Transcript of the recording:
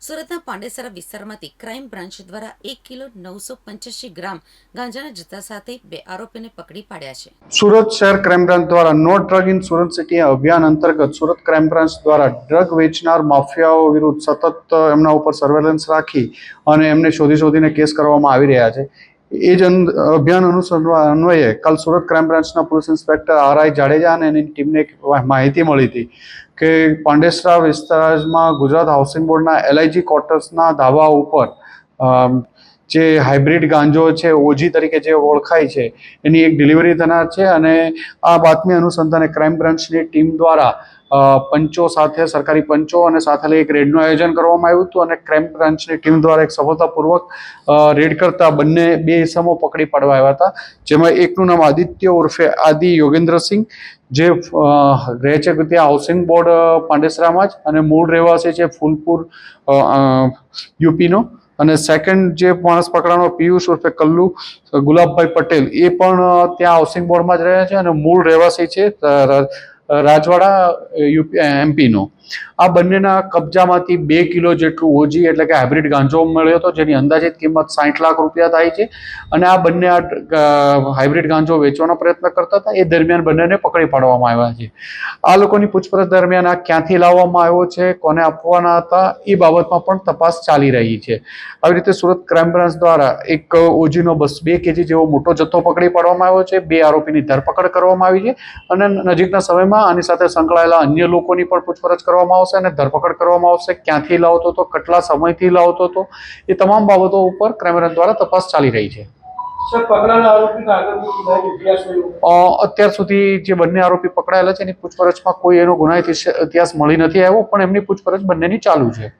સુરતના પાંડેસરા વિસ્તારમાંથી crime branch દ્વારા એક કિલો નવસો પંચ્યાસી ગ્રામ ગાંજાના જથ્થા સાથે બે આરોપીને પકડી પાડ્યા છે. સુરત શહેર ક્રાઇમ બ્રાન્ચ દ્વારા no drug in Surat city અભિયાન અંતર્ગત સુરત ક્રાઇમ બ્રાન્ચ દ્વારા ડ્રગ વેચનાર માફિયાઓ વિરુદ્ધ સતત એમના ઉપર સર્વેલન્સ રાખી અને એમને શોધી શોધીને કેસ કરવામાં આવી રહ્યા છે. એ જ અભિયાન અનુસરવા અન્વયે કાલ સુરત ક્રાઇમ બ્રાન્ચના police inspector R I Jadeja અને એની ટીમને એક માહિતી મળી હતી કે પાંડેસરા વિસ્તારમાં ગુજરાત હાઉસિંગ બોર્ડના એલઆઈજી ક્વાર્ટર્સના ધાબા ઉપર જે હાઇબ્રિડ ગાંજો છે, ઓજી તરીકે જે ઓળખાય છે, એની એક ડિલિવરી થનાર છે અને આ બાતમી અનુસંધાને ક્રાઇમ બ્રાન્ચની ટીમ દ્વારા પંચો સાથે, સરકારી પંચો અને સાથે લઈ એક રેડનું આયોજન કરવામાં આવ્યું હતું અને ક્રાઇમ બ્રાન્ચની ટીમ દ્વારા એક સફળતાપૂર્વક રેડ કરતા બંને બે ઇસમો પકડી પાડવા આવ્યા હતા. જેમાં એકનું નામ આદિત્ય ઉર્ફે આદિ યોગેન્દ્રસિંહ જે રહે છે ત્યાં હાઉસિંગ બોર્ડ પાંડેસરામાં જ અને મૂળ રહેવાસી છે ફૂલપુર યુપીનો. અને સેકન્ડ જે માણસ પકડાનો પિયુષ ઉર્ફે કલ્લુ, ગુલાબભાઈ પટેલ, એ પણ ત્યાં હાઉસિંગ બોર્ડમાં જ રહ્યા છે અને મૂળ રહેવાસી છે રાજવાડા યુપી એમપીનો. આ બંનેના કબજામાંથી બે કિલો જેટલું ઓજી એટલે કે હાઇબ્રિડ ગાંજો મળ્યો હતો, જેની અંદાજિત કિંમત સાઠ લાખ રૂપિયા થાય છે. અને આ બંને આ હાઇબ્રિડ ગાંજો વેચવાનો પ્રયત્ન કરતા હતા. એ દરમિયાન બંનેને પકડી પાડવામાં આવ્યા છે. આ લોકોની પૂછપરછ દરમિયાન આ ક્યાંથી લાવવામાં આવ્યો છે, કોને આપવાના હતા, એ બાબતમાં પણ તપાસ ચાલી રહી છે. આવી રીતે સુરત ક્રાઇમ બ્રાન્ચ દ્વારા એક ઓજીનો બસ બે કેજી જેવો મોટો જથ્થો પકડી પાડવામાં આવ્યો છે. બે આરોપીની ધરપકડ કરવામાં આવી છે. અને નજીકના સમયમાં આની સાથે સંકળાયેલા અન્ય લોકોની પણ પૂછપરછ કરવામાં આવશે અને ધરપકડ કરવામાં આવશે. ક્યાંથી લાવતો હતો કેટલા સમયથી લાવતો હતો એ તમામ બાબતો ઉપર ક્રાઇમ દ્વારા તપાસ ચાલી રહી છે. અત્યાર સુધી જે બંને આરોપી પકડાયેલા છે એની પૂછપરછમાં કોઈ એનો ગુનાહિત ઇતિહાસ મળી નથી આવ્યો પણ એમની પૂછપરછ બંનેની ચાલુ છે.